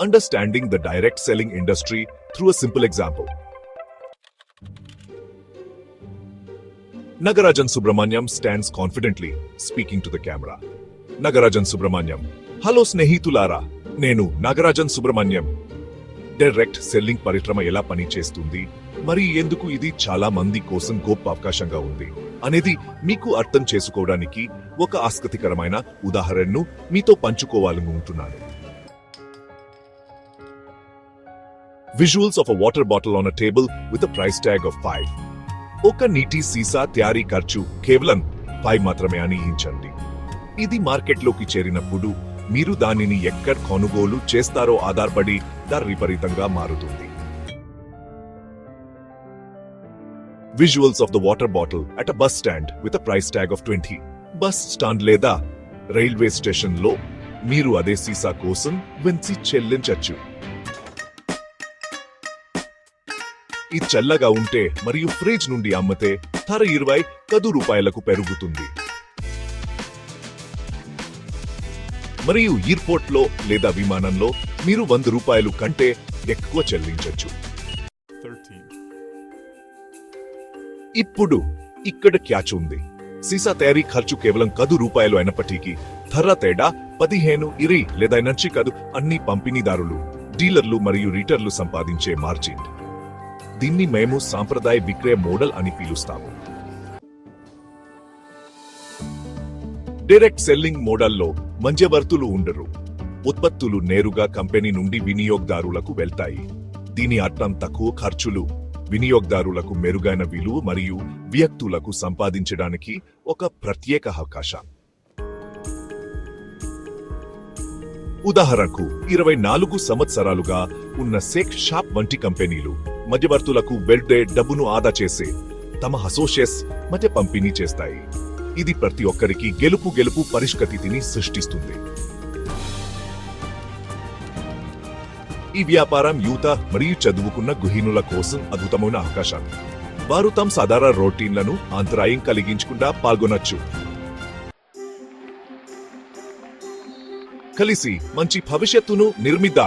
understanding the direct selling industry through a simple example. Nagarajan Subramanyam stands confidently, speaking to the camera. Nagarajan Subramanyam. Hello స్నేహితులారా నేను Nagarajan Subrahmanyam direct selling పరిశ్రమ ఎలా పనిచేస్తుంది మరి ఎందుకు ఇది చాలా మంది కోసం గొప్ప అవకాశంగా ఉంది అనేది మీకు అర్థం చేసుకోవడానికి ఒక ఆసక్తికరమైన ఉదాహరణను మీతో పంచుకోవాలనుకుంటున్నాను visuals of a water bottle on a table with a price tag of five ఒక నీటి సీసా తయారీ ఖర్చు కేవలం ఫైవ్ మాత్రమే అని ఊహించండి. ఇది మార్కెట్లోకి చేరినప్పుడు మీరు దానిని ఎక్కడ కొనుగోలు చేస్తారో ఆధారపడి ధర విపరీతంగా మారుతుంది. Visuals of the water bottle at a bus stand with a price tag of twenty bus stand లేదా రైల్వే స్టేషన్లో మీరు అదే సీసా కోసం వెంచి చెల్లించచ్చు. ఇది చల్లగా ఉంటే మరియు ఫ్రిడ్జ్ నుండి అమ్మితే ధర ఇరవై పదు రూపాయలకు పెరుగుతుంది. మరియు ఎయిర్పోర్ట్లో లేదా విమానంలో మీరు వంద రూపాయలు కంటే ఎక్కువ చెల్లించవచ్చు ఇప్పుడు ఇక్కడ క్యాచ్ ఉంది. సీసా తయారీ ఖర్చు కేవలం కదు రూపాయలు అయినప్పటికీ ధర తేడా పదిహేను ఇరి లేదా నుంచి కదు అన్ని పంపిణీదారులు డీలర్లు మరియు రీటర్లు సంపాదించే మార్జిన్. దీన్ని మేము సాంప్రదాయ విక్రయ మోడల్ అని పిలుస్తాము. డైరెక్ట్ సెల్లింగ్ మోడల్లో మధ్యవర్తులు ఉండరు. ఉత్పత్తులు నేరుగా కంపెనీ నుండి వినియోగదారులకు వెళ్తాయి. దీని అర్థం తక్కువ ఖర్చులు వినియోగదారులకు మెరుగైన విలువ మరియు వ్యక్తులకు సంపాదించడానికి ఒక ప్రత్యేక అవకాశం. ఉదాహరణకు ఇరవై నాలుగు సంవత్సరాలుగా ఉన్న సేక్ షాప్ వంటి కంపెనీలు మధ్యవర్తులకు వెళ్తే డబ్బును ఆదా చేసే తమ అసోసియేట్స్ మధ్య పంపిణీ చేస్తాయి. ఇది ప్రతి ఒక్కరికి గెలుపు గెలుపు పరిష్కతిని సృష్టిస్తుంది. ఈ వ్యాపారం యూత మరియు చదువుకున్న గుహీనుల కోసం అద్భుతమైన అవకాశం వారు తమ సాధారణ రొటీన్లను అంతరాయం కలిగించకుండా పాల్గొనొచ్చు. కలిసి మంచి భవిష్యత్తును నిర్మిద్దా.